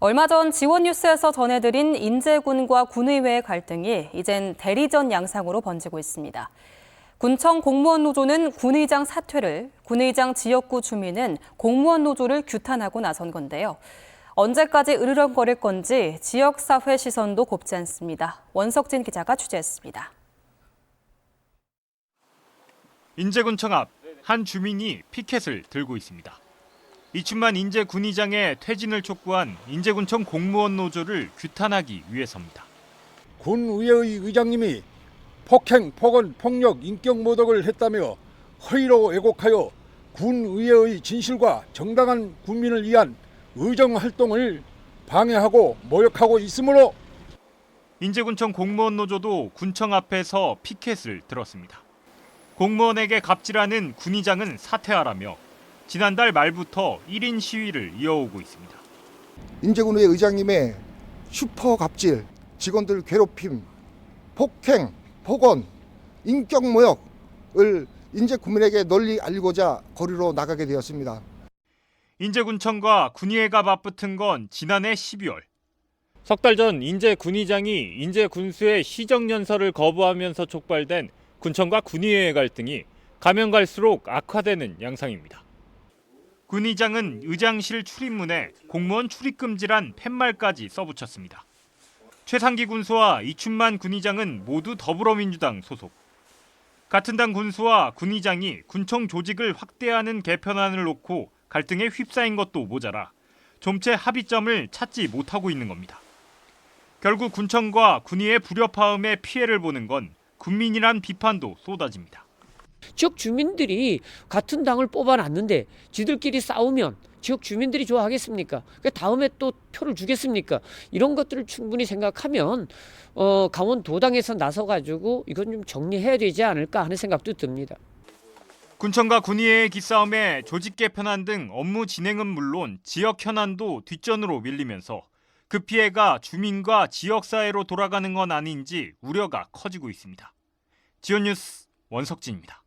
얼마 전 지원 뉴스에서 전해드린 인제군과 군의회의 갈등이 이젠 대리전 양상으로 번지고 있습니다. 군청 공무원 노조는 군의장 사퇴를, 군의장 지역구 주민은 공무원 노조를 규탄하고 나선 건데요. 언제까지 으르렁거릴 건지 지역사회 시선도 곱지 않습니다. 원석진 기자가 취재했습니다. 인제군청 앞 한 주민이 피켓을 들고 있습니다. 이춘만 인제 군의장의 퇴진을 촉구한 인제군청 공무원 노조를 규탄하기 위해서입니다. 군의회의 의장님이 폭행, 폭언, 폭력, 인격 모독을 했다며 허위로 왜곡하여 군의회의 진실과 정당한 국민을 위한 의정 활동을 방해하고 모욕하고 있으므로 인제군청 공무원 노조도 군청 앞에서 피켓을 들었습니다. 공무원에게 갑질하는 군의장은 사퇴하라며 지난달 말부터 1인 시위를 이어오고 있습니다. 인제군의 의장님의 슈퍼 갑질, 직원들 괴롭힘, 폭행, 폭언, 인격 모욕을 인제 국민에게 널리 알리고자 거리로 나가게 되었습니다. 인제군청과 군의회가 맞붙은 건 지난해 12월. 석 달 전 인제 군의장이 인제 군수의 시정 연설을 거부하면서 촉발된 군청과 군의회의 갈등이 가면 갈수록 악화되는 양상입니다. 군 의장은 의장실 출입문에 공무원 출입 금지란 팻말까지 써붙였습니다. 최상기 군수와 이춘만 군 의장은 모두 더불어민주당 소속. 같은 당 군수와 군 의장이 군청 조직을 확대하는 개편안을 놓고 갈등에 휩싸인 것도 모자라 좀채 합의점을 찾지 못하고 있는 겁니다. 결국 군청과 군의의 불협화음에 피해를 보는 건 군민이란 비판도 쏟아집니다. 지역 주민들이 같은 당을 뽑아놨는데 지들끼리 싸우면 지역 주민들이 좋아하겠습니까? 그 다음에 또 표를 주겠습니까? 이런 것들을 충분히 생각하면 어, 강원도당에서 나서가지고 이건 좀 정리해야 되지 않을까 하는 생각도 듭니다. 군청과 군의회의 기싸움에 조직 개편안 등 업무 진행은 물론 지역 현안도 뒷전으로 밀리면서 그 피해가 주민과 지역 사회로 돌아가는 건 아닌지 우려가 커지고 있습니다. 지원 뉴스 원석진입니다.